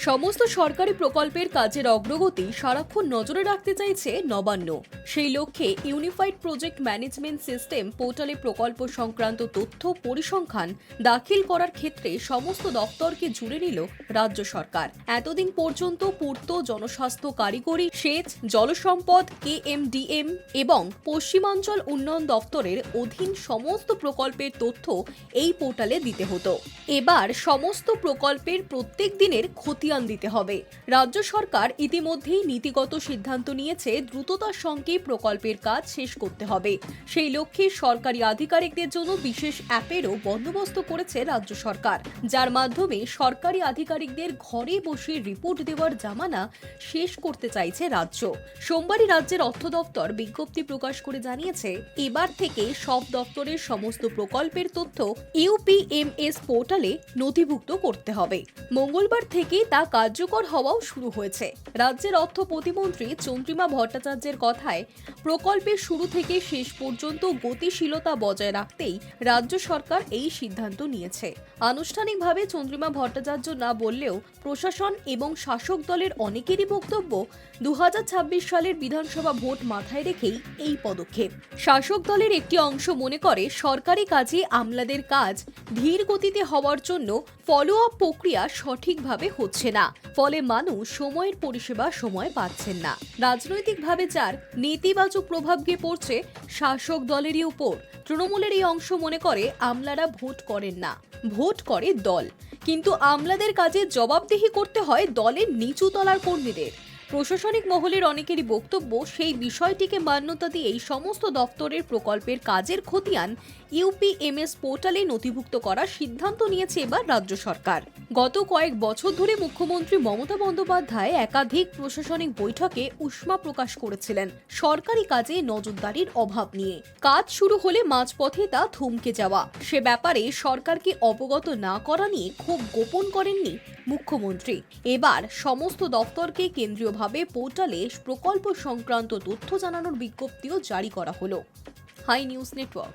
সমস্ত সরকারি প্রকল্পের কাজের অগ্রগতি সারাক্ষণ নজরে রাখতে চাইছে নবান্ন। সেই লক্ষ্যে ইউনিফাইড প্রজেক্ট ম্যানেজমেন্ট সিস্টেম পোর্টালে প্রকল্প সংক্রান্ত তথ্য পরিসংখ্যান দাখিল করার ক্ষেত্রে সমস্ত দপ্তরকে জুড়ে নিল রাজ্য সরকার। এতদিন পর্যন্ত পূর্ত জনস্বাস্থ্য কারিগরি, সেচ, জলসম্পদ, কেএমডিএম এবং পশ্চিমাঞ্চল উন্নয়ন দপ্তরের অধীন সমস্ত প্রকল্পের তথ্য এই পোর্টালে দিতে হতো। এবার সমস্ত প্রকল্পের প্রত্যেক দিনের খতিয়ান দিতে হবে। রাজ্য সরকার ইতিমধ্যেই নীতিগত সিদ্ধান্ত নিয়েছে দ্রুততার সঙ্গে প্রকল্পের কাজ শেষ করতে হবে। সেই লক্ষ্যে সরকারি আধিকারিকদের জন্য বিশেষ অ্যাপেরও বন্দোবস্ত করেছে রাজ্য সরকার। যার মাধ্যমে সরকারি আধিকারিকদের ঘরে বসে রিপোর্ট দেওয়ার জামানা শেষ করতে চাইছে রাজ্য। সোমবারই রাজ্যের অর্থ দপ্তর বিজ্ঞপ্তি প্রকাশ করে জানিয়েছে, এবার থেকে সব দপ্তরের সমস্ত প্রকল্পের তথ্য ইউপিএমএস পোর্টালে নথিভুক্ত করতে হবে। মঙ্গলবার থেকে তা কার্যকর হওয়াও শুরু হয়েছে। রাজ্যের অর্থ প্রতিমন্ত্রী চন্দ্রিমা ভট্টাচার্যের কথায় প্রকল্পের শুরু থেকে শেষ পর্যন্ত গতিশীলতা বজায় রাখতেই রাজ্য সরকার এই সিদ্ধান্ত নিয়েছে। আনুষ্ঠানিকভাবে চন্দ্রিমা ভট্টাচার্য না বললেও প্রশাসন এবং শাসক দলের অনেকেরই বক্তব্য দু সালের বিধানসভা ভোট মাথায় রেখেই এই পদক্ষেপ। শাসক দলের একটি অংশ মনে করে, সরকারি কাজে আমলাদের কাজ ধীর গতিতে হওয়ার জন্য ফলো আপ প্রক্রিয়া সঠিকভাবে হচ্ছে না। ফলে মানুষ সময়ের পরিষেবা সময় পাচ্ছেন না। রাজনৈতিকভাবে যার নেতিবাচক প্রভাব গিয়ে পড়ছে শাসক দলেরই উপর। তৃণমূলের এই অংশ মনে করে আমলারা ভোট করেন না। ভোট করে দল। কিন্তু আমলাদের কাজে জবাবদিহি করতে হয় দলের নিচু তলার কর্মীদের। প্রশাসনিক মহলের অনেকেরই বক্তব্য, সেই বিষয়টিকে মান্যতা দিয়ে এই সমস্ত দপ্তরের প্রকল্পের কাজের খতিয়ান ইউপিএমএস পোর্টালে নথিভুক্ত করার সিদ্ধান্ত নিয়েছে এবার রাজ্য সরকার। গত কয়েক বছর ধরে মুখ্যমন্ত্রী মমতা বন্দ্যোপাধ্যায় একাধিক প্রশাসনিক বৈঠকে উষ্মা প্রকাশ করেছিলেন, সরকারি কাজে নজরদারির অভাব নিয়ে। কাজ শুরু হলে মাঝপথে তা থমকে যাওয়া। সে ব্যাপারে সরকারকে অবগত না করা নিয়ে খুব গোপন করেননি মুখ্যমন্ত্রী। এবার সমস্ত দপ্তরকে কেন্দ্রীয়ভাবে পোর্টালে প্রকল্প সংক্রান্ত তথ্য জানানোর বিজ্ঞপ্তিও জারি করা হলো। High News Network.